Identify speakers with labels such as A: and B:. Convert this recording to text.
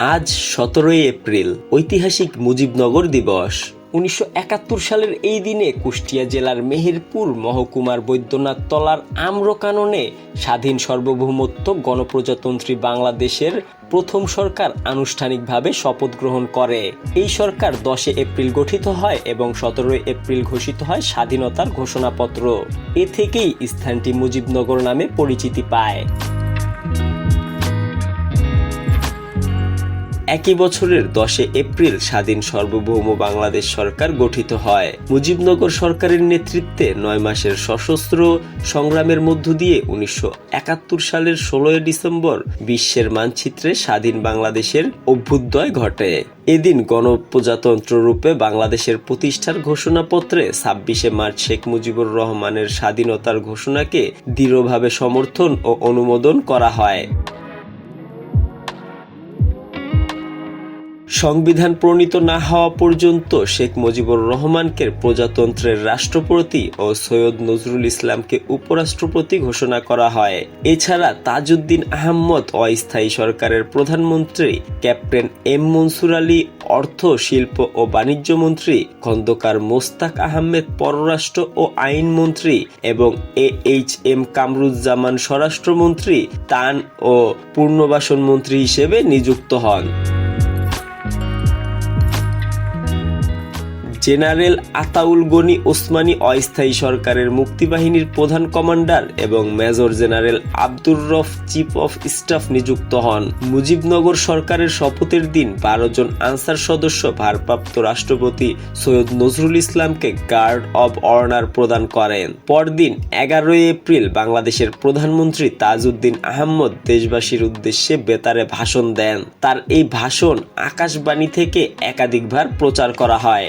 A: আজ সতেরোই এপ্রিল, ঐতিহাসিক মুজিবনগর দিবস। উনিশশো একাত্তর সালের এই দিনে কুষ্টিয়া জেলার মেহেরপুর মহকুমার বৈদ্যনাথ তলার আম্রকাননে স্বাধীন সার্বভৌমত্ব গণপ্রজাতন্ত্রী বাংলাদেশের প্রথম সরকার আনুষ্ঠানিকভাবে শপথ গ্রহণ করে। এই সরকার দশে এপ্রিল গঠিত হয় এবং সতেরোই এপ্রিল ঘোষিত হয় স্বাধীনতার ঘোষণাপত্র। এ থেকেই স্থানটি মুজিবনগর নামে পরিচিতি পায়। একই বছরের দশে এপ্রিল স্বাধীন সার্বভৌম বাংলাদেশ সরকার গঠিত হয়। মুজিবনগর সরকারের নেতৃত্বে নয় মাসের সশস্ত্র সংগ্রামের মধ্য দিয়ে উনিশশো একাত্তর সালের ষোলোই ডিসেম্বর বিশ্বের মানচিত্রে স্বাধীন বাংলাদেশের অভ্যুদয় ঘটে। এদিন গণপ্রজাতন্ত্র রূপে বাংলাদেশের প্রতিষ্ঠার ঘোষণাপত্রে ছাব্বিশে মার্চ শেখ মুজিবুর রহমানের স্বাধীনতার ঘোষণাকে দৃঢ়ভাবে সমর্থন ও অনুমোদন করা হয়। সংবিধান প্রণীত না হওয়া পর্যন্ত শেখ মুজিবুর রহমানকে প্রজাতন্ত্রের রাষ্ট্রপতি ও সৈয়দ নজরুল ইসলামকে উপরাষ্ট্রপতি ঘোষণা করা হয়। এছাড়া তাজউদ্দিন আহমদ অস্থায়ী সরকারের প্রধানমন্ত্রী, ক্যাপ্টেন এম মনসুর আলী, অর্থ, শিল্প ও বাণিজ্য মন্ত্রী, খন্দকার মোস্তাক আহমেদ পররাষ্ট্র ও আইন মন্ত্রী এবং এ এইচ এম কামরুজ্জামান স্বরাষ্ট্রমন্ত্রী, তান ও পূর্ণবাসন মন্ত্রী হিসেবে নিযুক্ত হন। জেনারেল আতাউল গনি ওসমানী অস্থায়ী সরকারের মুক্তিবাহিনীর প্রধান কমান্ডার এবং major general Abdur Rob chief of staff নিযুক্ত হন। মুজিবনগর সরকারের শপথের দিন বারো জন আনসার সদস্য ভারপ্রাপ্ত রাষ্ট্রপতি সৈয়দ নজরুল ইসলামকে গার্ড অব অনার প্রদান করেন। পরদিন এগারোই এপ্রিল বাংলাদেশের প্রধানমন্ত্রী তাজউদ্দিন আহমদ দেশবাসীর উদ্দেশ্যে বেতারে ভাষণ দেন। তার এই ভাষণ আকাশবাণী থেকে একাধিকবার প্রচার করা হয়।